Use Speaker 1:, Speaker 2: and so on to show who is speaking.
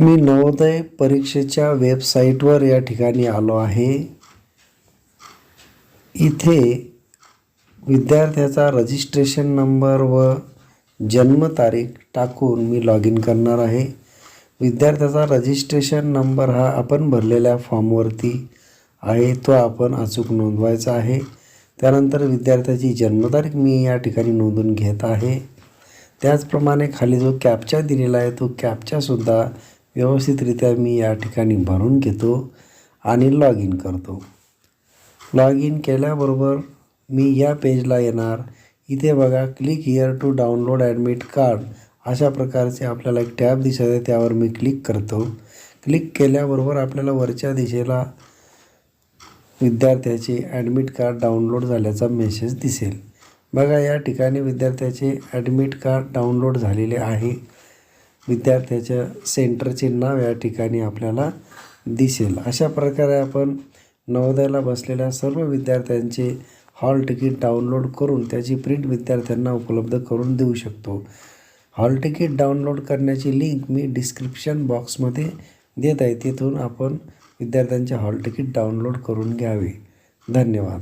Speaker 1: मी नवोदय परीक्षेच्या वेबसाईटवर या ठिकाणी आलो आहे. इथे विद्यार्थ्याचा रजिस्ट्रेशन नंबर व जन्मतारीख टाकून मी लॉग इन करणार आहे. विद्यार्थ्याचा रजिस्ट्रेशन नंबर हा आपण भरलेल्या फॉर्मवरती आहे तो आपण अचूक नोंदवायचा आहे. त्यानंतर विद्यार्थ्याची जन्मतारीख मी या ठिकाणी नोंदून घेत आहे. त्याचप्रमाणे खाली जो कॅपचा दिलेला आहे तो कॅपचासुद्धा व्यवस्थितरित्या मी या ठिकाणी भरून घेतो आणि लॉग इन करतो. लॉग इन केल्याबरोबर मी या पेजला येणार. इथे बघा click here to download admit card अशा प्रकारचे आपल्याला एक टॅब दिसत आहे त्यावर मी क्लिक करतो. क्लिक केल्याबरोबर आपल्याला वरच्या दिशेला विद्यार्थ्याचे ॲडमिट कार्ड डाउनलोड झाल्याचा मेसेज दिसेल. बघा या ठिकाणी विद्यार्थ्याचे ॲडमिट कार्ड डाउनलोड झालेले आहे. विद्यार्थ्याच्या सेंटरचे नाव या ठिकाणी आपल्याला दिसेल. अशा प्रकारे आपण नवोदयाला बसलेल्या सर्व विद्यार्थ्यांचे हॉल तिकीट डाउनलोड करून त्याची प्रिंट विद्यार्थ्यांना उपलब्ध करून देऊ शकतो. हॉल तिकीट डाउनलोड करण्याची लिंक मी डिस्क्रिप्शन बॉक्समध्ये देत आहे. तिथून आपण विद्यार्थ्यांचे हॉल तिकीट डाउनलोड करून घ्यावे. धन्यवाद.